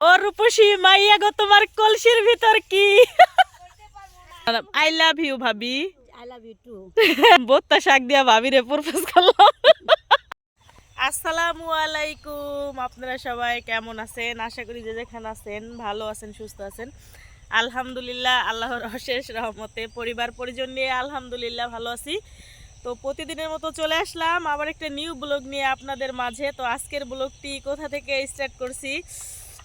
ও রূপসী মাইয়া গো তোমার কলসির ভিতর কি? আই লাভ ইউ ভাবি। আই লাভ ইউ টু বোত্তা শাক দিয়া ভাবিরে প্রপোজ করলাম। আসসালামু আলাইকুম আপনারা সবাই কেমন আছেন? আশা করি যে যেখানে আছেন ভালো আছেন সুস্থ আছেন। আলহামদুলিল্লাহ আল্লাহর অশেষ রহমতে পরিবার পরিজন নিয়ে আলহামদুলিল্লাহ ভালো আছি। তো প্রতিদিনের মতো চলে আসলাম আবার একটা নিউ ব্লগ নিয়ে আপনাদের মাঝে। তো আজকের ব্লগটি কোথা থেকে স্টার্ট করছি?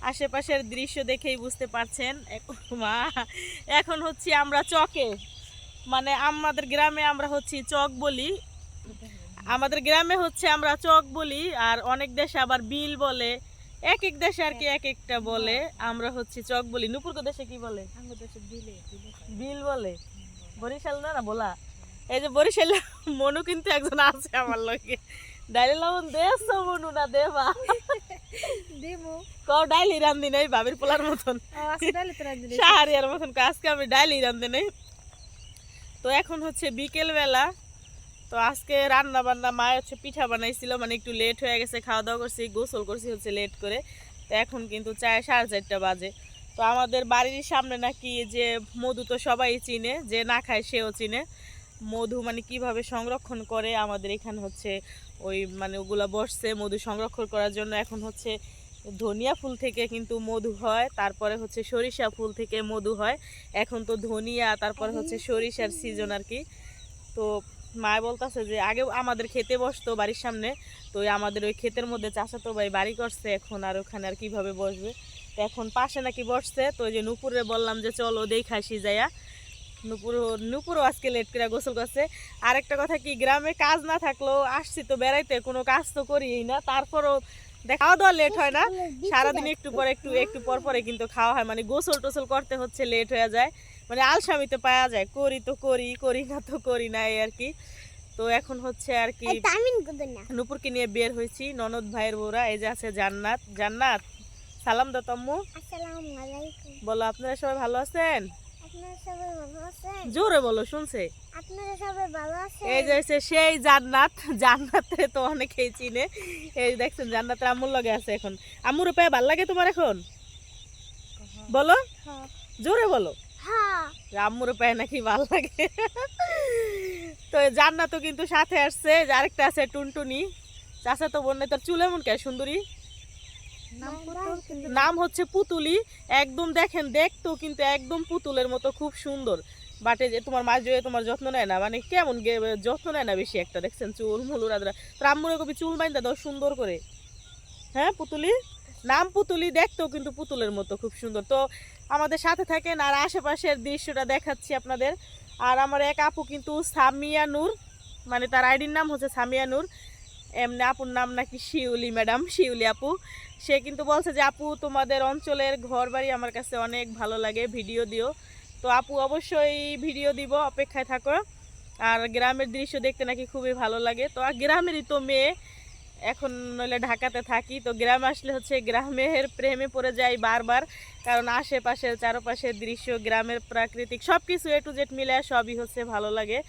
আশেপাশের দৃশ্য দেখেই বুঝতে পারছেন। এখন মা এখন হচ্ছে আমরা চকে। মানে আমাদের গ্রামে আমরা হচ্ছি চক বলি। আমাদের গ্রামে হচ্ছে আমরা চক বলি আর অনেক দেশে আবার বিল বলে। এক এক দেশে আর কি এক একটা বলে। আমরা হচ্ছে চক বলি। নুপুর দেশে কি বলে। বিল বলে। বরিশাল না না বলা। এই যে বরিশাল মনু কিন্তু একজন আছে আমার লগে। ডাইলে লবণ মনু না দেবা দেমো কও ডাইলি রান্ধি নাই পোলার মতন সাহারিয়ার মতন আজকে আমি ডাইলি রান্ধি নাই তো এখন হচ্ছে বিকেল বেলা তো আজকে রান্না বান্না মা হচ্ছে পিঠা বানাইছিল মানে একটু লেট হয়ে গেছে খাওয়া দাওয়া করছি গোসল করছি হচ্ছে লেট করে তো এখন কিন্তু চায় সাড়ে চারটা বাজে তো আমাদের বাড়ির সামনে নাকি যে মধু তো সবাই চিনে যে না খায় সেও চিনে মধু মানে কীভাবে সংরক্ষণ করে? আমাদের এখানে হচ্ছে ওই মানে ওগুলা বসছে মধু সংরক্ষণ করার জন্য। এখন হচ্ছে ধনিয়া ফুল থেকে কিন্তু মধু হয়, তারপরে হচ্ছে সরিষা ফুল থেকে মধু হয়। এখন তো ধনিয়া, তারপরে হচ্ছে সরিষার সিজন আর কি। তো মা বলতেছে যে আগে আমাদের খেতে বসতো বাড়ির সামনে, তো আমাদের ওই ক্ষেতের মধ্যে চাচাতো ভাই বাড়ি করছে এখন আর ওখানে আর কীভাবে বসবে? তো এখন পাশে নাকি বসছে, তো ওই যে নুপুরে বললাম যে চলো দেখাসি যাইয়া। নুপুর নুপুরও আজকে লেট করে গোসল করছে। আর একটা কথা কি গ্রামে কাজ না থাকলেও আসছি তো বেড়াইতে কোনো কাজ তো করিই না। তারপরও খাওয়া দাওয়া লেট হয় না। সারাদিন একটু পরে একটু একটু পর পরে কিন্তু খাওয়া হয়। মানে গোসল টোসল করতে হচ্ছে লেট হয়ে যায়। মানে আলসামিতে পাওয়া যায় করি তো করি করি না তো করি না এই আর কি। তো এখন হচ্ছে আর কি নুপুরকে নিয়ে বের হয়েছি ননদ ভাইয়ের বউরা এই যে আছে জান্নাত। জান্নাত সালাম দা তম্মু। আসসালামু আলাইকুম। বলো আপনারা সবাই ভালো আছেন? জোরে বলো শুনছে? আপনারা সবাই ভালো আছেন? এই যে হচ্ছে সেই জান্নাত জান্নাতে তো অনেকেই চিনে। এই দেখছেন জান্নাতের আম্মুর লগে আছে এখন। আম্মুর পায়ে ভালো লাগে তোমার এখন? বলো। জোরে বলো। হ্যাঁ। আম্মুর পায়ে নাকি ভালো লাগে? তো জান্নাতও কিন্তু সাথে আসছে। আরেকটা আছে টুনটুনি। চাচা তো বোন তোর চুল এমন কে সুন্দরী? নাম হচ্ছে পুতুলি। একদম দেখেন দেখতো কিন্তু একদম পুতুলের মতো খুব সুন্দর। বাটে যে তোমার মা জয়ে তোমার যত্ন নেয় না মানে কেমন যত্ন নেয় না বেশি একটা দেখছেন? চুল মুলুর আদরা তোর কবি চুল বাইন্দা দাও সুন্দর করে। হ্যাঁ পুতুলি? নাম পুতুলি দেখতেও কিন্তু পুতুলের মতো খুব সুন্দর। তো আমাদের সাথে থাকেন আর আশেপাশের দৃশ্যটা দেখাচ্ছি আপনাদের। আর আমার এক আপু কিন্তু সামিয়া নূর মানে তার আইডির নাম হচ্ছে সামিয়া নূর। এমনি আপুর নাম নাকি শিউলি, ম্যাডাম। শিউলি আপু। সে কিন্তু বলছে যে, আপু, তোমাদের অঞ্চলের ঘর বাড়ি আমার কাছে অনেক ভালো লাগে, ভিডিও দিও। তো আপু অবশ্যই ভিডিও দিব, অপেক্ষায় থাকো। আর গ্রামের দৃশ্য দেখতে নাকি খুবই ভালো লাগে। তো গ্রামেরই তো মেয়ে। এখন নইলে ঢাকাতে থাকি। তো গ্রাম আসলে হচ্ছে গ্রামের প্রেমে পড়ে যাই বারবার। কারণ আশেপাশের চারপাশের দৃশ্য, গ্রামের প্রাকৃতিক সব কিছু এ টু জেড মিলে সবই হচ্ছে ভালো লাগে।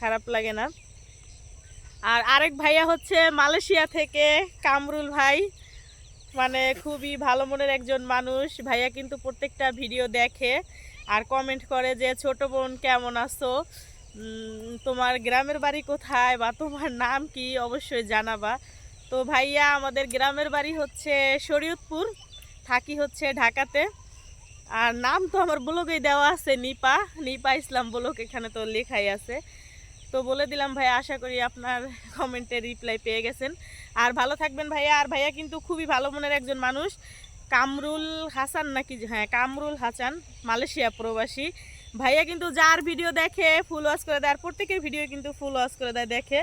খারাপ লাগে না। আর আরেক ভাইয়া হচ্ছে মালয়েশিয়া থেকে, কামরুল ভাই। মানে খুবই ভালো মনের একজন মানুষ। ভাইয়া কিন্তু প্রত্যেকটা ভিডিও দেখে আর কমেন্ট করে যে, ছোট বোন, কেমন আছো? তোমার গ্রামের বাড়ি কোথায় বা তোমার নাম কি? অবশ্যই জানাবা। তো ভাইয়া, আমাদের গ্রামের বাড়ি হচ্ছে শরীয়তপুর, থাকি হচ্ছে ঢাকাতে। আর নাম তো আমার ব্লগেই দেওয়া আছে, নিপা। নিপা ইসলাম ব্লগ এখানে তো লেখাই আছে। তো বলে দিলাম ভাই আশা করি আপনার কমেন্টে রিপ্লাই পেয়ে গেছেন। আর ভালো থাকবেন ভাইয়া। আর ভাইয়া কিন্তু খুবই ভালো মনের একজন মানুষ। কামরুল হাসান নাকি? হ্যাঁ কামরুল হাসান মালয়েশিয়া প্রবাসী। ভাইয়া কিন্তু যার ভিডিও দেখে ফুল ওয়াশ করে দেয় আর প্রত্যেকের ভিডিও কিন্তু ফুল ওয়াশ করে দেয় দেখে।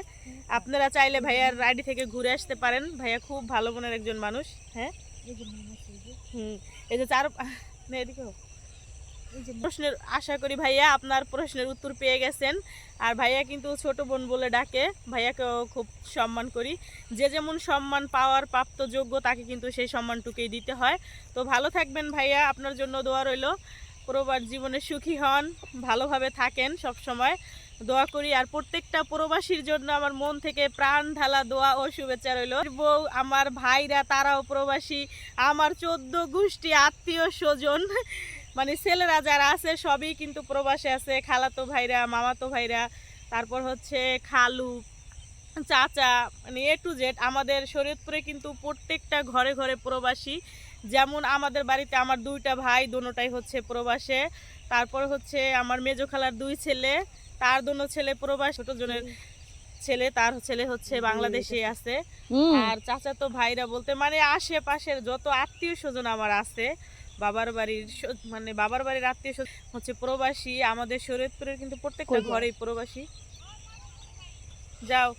আপনারা চাইলে ভাইয়ার রাইডি থেকে ঘুরে আসতে পারেন। ভাইয়া খুব ভালো মনের একজন মানুষ হ্যাঁ? হুম এই যে চার এদিকে প্রশ্নের আশা করি ভাইয়া আপনার প্রশ্নের উত্তর পেয়ে গেছেন। আর ভাইয়া কিন্তু ছোট বোন বলে ডাকে। ভাইয়াকেও খুব সম্মান করি। যে যেমন সম্মান পাওয়ার প্রাপ্ত যোগ্য, তাকে কিন্তু সেই সম্মানটুকুই দিতে হয়। তো ভালো থাকবেন ভাইয়া। আপনার জন্য দোয়া রইল। প্রবার জীবনে সুখী হন, ভালোভাবে থাকেন সব সময় দোয়া করি। আর প্রত্যেকটা প্রবাসীর জন্য আমার মন থেকে প্রাণ ঢালা দোয়া ও শুভেচ্ছা রইল। বউ, আমার ভাইরা, তারাও প্রবাসী। আমার চোদ্দ গোষ্ঠী আত্মীয় স্বজন। মানে ছেলেরা যারা আছে সবই কিন্তু প্রবাসে আছে খালাতো ভাইরা মামাতো ভাইরা তারপর হচ্ছে খালু চাচা মানে এ টু জেড আমাদের শরীয়তপুরে কিন্তু প্রত্যেকটা ঘরে ঘরে প্রবাসী। যেমন আমাদের বাড়িতে আমার দুইটা ভাই দুটোটাই হচ্ছে প্রবাসে। তারপর হচ্ছে আমার মেজো খালার দুই ছেলে তার দুটো ছেলে প্রবাস ছোট জনের ছেলে তার ছেলে হচ্ছে বাংলাদেশে আছে। আর চাচা তো ভাইরা বলতে মানে আশেপাশের যত আত্মীয় স্বজন আমার আছে বাবার বাড়ির মানে বাবার বাড়ির আত্মীয় হচ্ছে প্রবাসী। আমাদের শরীয়তপুরের কিন্তু প্রত্যেকটা ঘরেই প্রবাসী। যাও।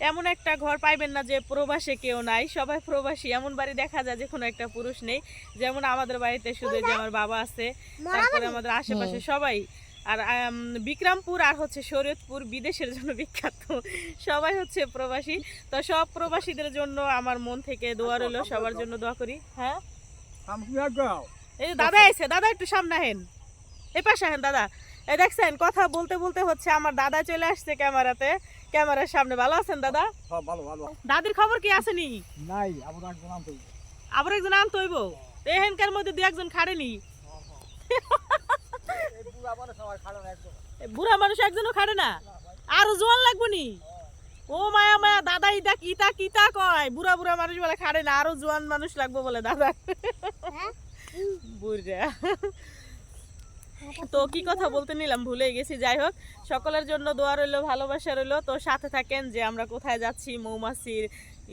এমন একটা ঘর পাইবেন না যে প্রবাসে কেউ নাই সবাই প্রবাসী। এমন বাড়ি দেখা যায় যে কোনো একটা পুরুষ নেই। যেমন আমাদের বাড়িতে শুধু যে আমার বাবা আছে তারপরে আমাদের আশেপাশে সবাই। আর বিক্রমপুর আর হচ্ছে শরীয়তপুর বিদেশের জন্য বিখ্যাত। সবাই হচ্ছে প্রবাসী। তো সব প্রবাসীদের জন্য আমার মন থেকে দোয়া রইল সবার জন্য দোয়া করি। হ্যাঁ? এই যে দাদা এসে দাদা একটু সামনে হেন এ পাশে হেন দাদা। এই দেখছেন কথা বলতে বলতে হচ্ছে আমার দাদা চলে আসছে ক্যামেরাতে। ক্যামেরার সামনে ভালো আছেন দাদা? ভালো ভালো। দাদির খবর কি আসেনি নাই আবার একজন আনতে আবার একজন আনতে হইব? এহেনকার মধ্যে দু একজন খাড়েনি সবাই খাড়ো একজন। বুড়া মানুষ একজনও খাড়ে না? আরও জোয়ান লাগবো নি? ও মায়া মায়া দাদা ইতা কিতা কিতা কয়। বুড়া বুড়া মানুষ বলে খাড়ে না আরও জোয়ান মানুষ লাগবো বলে দাদা। বুড়া তো কি কথা বলতে নিলাম ভুলে গেছি। যাই হোক সকলের জন্য দোয়া রইল ভালোবাসা রইল। তো সাথে থাকেন যে আমরা কোথায় যাচ্ছি মৌমাছির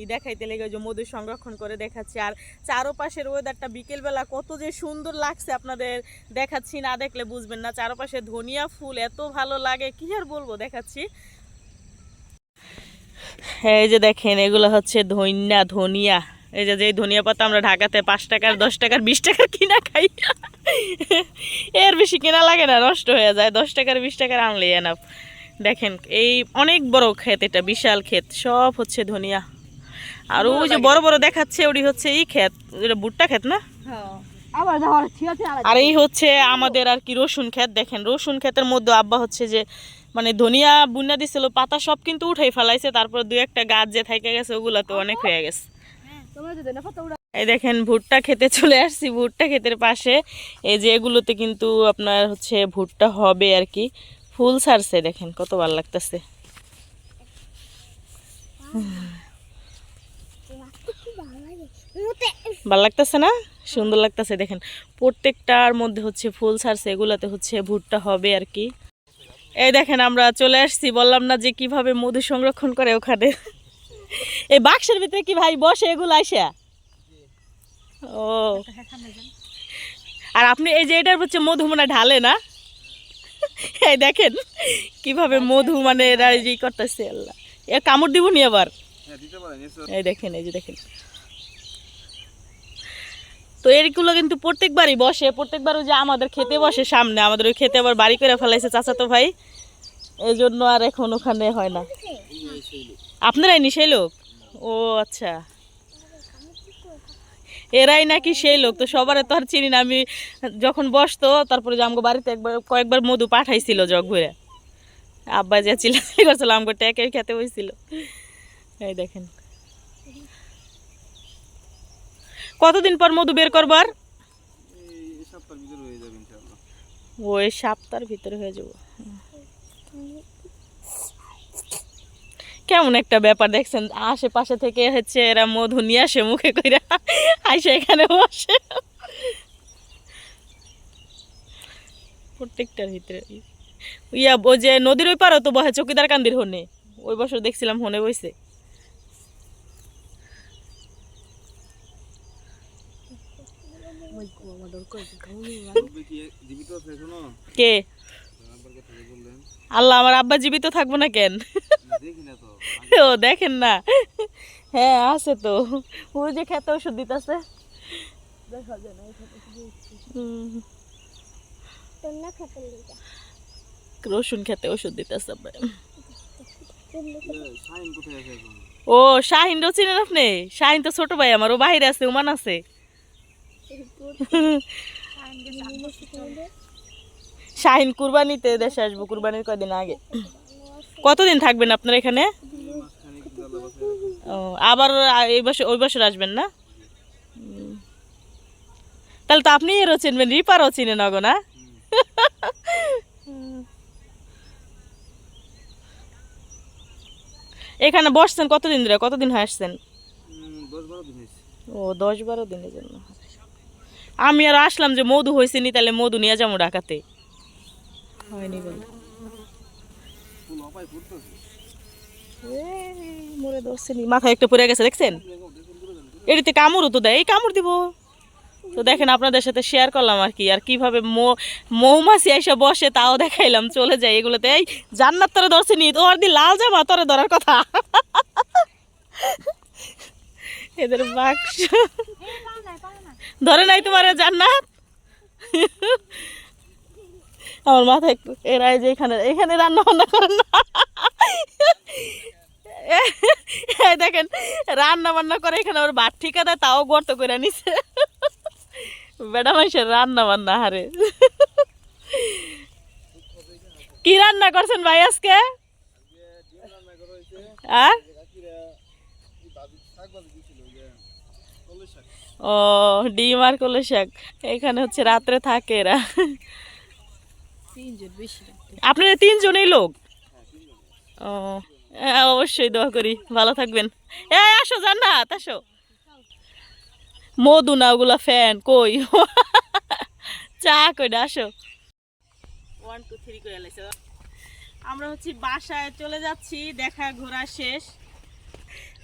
ই দেখাইতে লেগে যে মধু সংরক্ষণ করে দেখাচ্ছি। আর চারোপাশের ওয়েদারটা বিকেলবেলা কত যে সুন্দর লাগছে আপনাদের দেখাচ্ছি না দেখলে বুঝবেন না। চারপাশে ধনিয়া ফুল এত ভালো লাগে কি আর বলব দেখাচ্ছি। এই যে দেখেন এগুলো হচ্ছে ধনিয়া ধনিয়া। এই যে যেই ধনিয়া পাতা আমরা ঢাকাতে পাঁচ টাকার দশ টাকার বিশ টাকার কিনা খাই। এর বেশি কেনা লাগে না নষ্ট হয়ে যায়। দশ টাকার বিশ টাকার আনলে এনাফ দেখেন এই অনেক বড় ক্ষেত এটা বিশাল ক্ষেত সব হচ্ছে ধনিয়া। আর ওই যে বড় বড় দেখাচ্ছে ওটি হচ্ছে এই ক্ষেত এটা ভুট্টা ক্ষেত না? আছে আর এই হচ্ছে আমাদের আর কি রসুন ক্ষেত দেখেন। রসুন ক্ষেতের মধ্যে আব্বা হচ্ছে যে মানে ধনিয়া বুনা দিছিল পাতা সব কিন্তু উঠাই ফেলাইছে তারপর দু একটা গাছ যে থেকে গেছে ওগুলা তো অনেক হয়ে গেছে। এই দেখেন, ভুট্টা খেতে চলে আসছি। ভুট্টা ক্ষেতের পাশে। এই যে এগুলোতে কিন্তু আপনার হচ্ছে ভুট্টা হবে আর কি। ফুল ছাড়ছে, দেখেন, কত ভালো লাগতেছে। ভালো লাগতেছে না? সুন্দর লাগতেছে, দেখেন। প্রত্যেকটার মধ্যে হচ্ছে ফুল ছাড়ছে, এগুলাতে হচ্ছে ভুট্টা হবে আর কি। এই দেখেন, আমরা চলে আসছি। বললাম না যে কীভাবে মধু সংরক্ষণ করে ওখানে। এই বাক্সের ভিতরে কি ভাই বসে এগুলো আইসা? ও। আর আপনি এই যে এটার হচ্ছে মধু মানে ঢালে না? এই দেখেন কীভাবে মধু মানে এরা যে করতেছে আল্লাহ। এ কামড় দিব নি আবার? হ্যাঁ এই দেখেন এই যে দেখেন। তো এগুলো কিন্তু প্রত্যেকবারই বসে প্রত্যেকবার ওই যে আমাদের খেতে বসে সামনে আমাদের ওই খেতে আবার বাড়ি করে ফেলাইছে চাচাতো ভাই। এই জন্য আর এখন ওখানে হয় না। আপনারাই নি সেই লোক? ও আচ্ছা। এরাই নাকি সেই লোক? তো সবার তো আর চিনি না। আমি যখন বসতো তারপরে যে আমগো বাড়িতে একবার কয়েকবার মধু পাঠাইছিল জগ ঘুরে আব্বা যে চিল্লাচিল্লি করছিল আমগো টেকে খেতে হয়েছিল এই দেখেন। কতদিন পর মধু বের করবার ওই সপ্তাহের ভিতরে হয়ে যাব। কেমন একটা ব্যাপার দেখছেন? আশেপাশে থেকে হচ্ছে এরা মধু নিয়ে আসে মুখে কইরা। আইসে এখানে বসে। প্রত্যেকটার ভিতরে। ইয়া ওই যে নদীর ওই পারও তো বহে চকিদার কান্দির হনে। ওই বছর দেখছিলাম হনে বইছে। কি? আল্লাহ, আমার আব্বা জীবিত থাকব না কেন? ও, দেখেন না। হ্যাঁ আছে তো। ওই যে খেতে ওষুধ দিতেছে। রসুন খেতে ওষুধ দিতেছে ও, শাহিন চিনেন আপনি? শাহিন তো ছোট ভাই আমার, ও বাইরে আছে ওমান আছে। শাহিন কুরবানিতে দেশে আসব, কুরবানির কয়দিন আগে। কতদিন থাকবেন আপনার এখানে মাঝখানে একটু জ্বালা বাসা ও, আবার এই বছর, ওই বছর আসবেন না? তাহলে তো আপনি এরও চিনবেন, রিপারও চিনেন অগো না? এখানে বসছেন কতদিন ধরে? কতদিন হয়ে আসছেন? ও, দশ বারো দিনের জন্য। আমি আর আসলাম যে মধু হয়েছে নি, তাহলে মধু নিয়ে যাব ঢাকাতে। হয়নি বলে। মরে ধরছেনি মাথায় একটা পড়ে গেছে, দেখছেন? এটিতে কামড়ও তো দেয়, এই কামড় দিব। তো দেখেন, আপনাদের সাথে শেয়ার করলাম আর কি, আর কীভাবে মৌমাছি এসে বসে, তাও দেখাইলাম, চলে যায় এগুলোতে। এই, জান্নাত তোরে ধরছেনি তোর দি লাল জামা, তোরে ধরার কথা। এদের বাক্স। ধরে নাই তোমার জান্নাত? আমার মাথায় এরাই যে এখানে এখানে রান্না বান্না করেন না। দেখেন, রান্না বান্না করে এখানে ওর ভাত ঠিকা দেয়, তাও গর্ত করে নিছে। বেড়া মাইসের রান্না বান্না হারে। কি রান্না করছেন ভাই আজকে? আর? ও, ডিম আর কলে শাক। এখানে হচ্ছে রাত্রে থাকে এরা। আপনারা তিনজনেই লোক? ও অবশ্যই দোয়া করি ভালো থাকবেন। এ আসো জান্নাত আসো। মধু না ওগুলা ফ্যান কই? চা কইডা আসো। ওয়ান টু থ্রি করে আমরা হচ্ছে বাসায় চলে যাচ্ছি দেখা ঘোরা শেষ।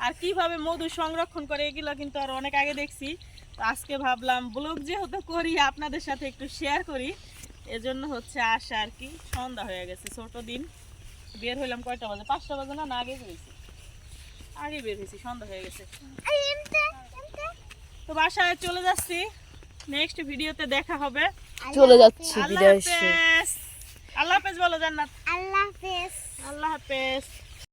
আর কীভাবে মধু সংরক্ষণ করে এগুলো কিন্তু আর অনেক আগে দেখছি। তো আজকে ভাবলাম ব্লগ যেহেতু করি আপনাদের সাথে একটু শেয়ার করি। এজন্য হচ্ছে আসা আর কি সন্ধ্যা হয়ে গেছে ছোট দিন। বের হইলাম কয়টা বাজে? পাঁচটা বাজে না? আগে বেরিয়েছি আগে বের হয়েছি সন্ধ্যা হয়ে গেছে। তো বাসায় চলে যাচ্ছি। নেক্সট ভিডিওতে দেখা হবে। চলে যাচ্ছি আল্লাহ বিদায় হাফেজ। আল্লাহ হাফেজ বলো জান্নাত। আল্লাহ হাফেজ। আল্লাহ হাফেজ।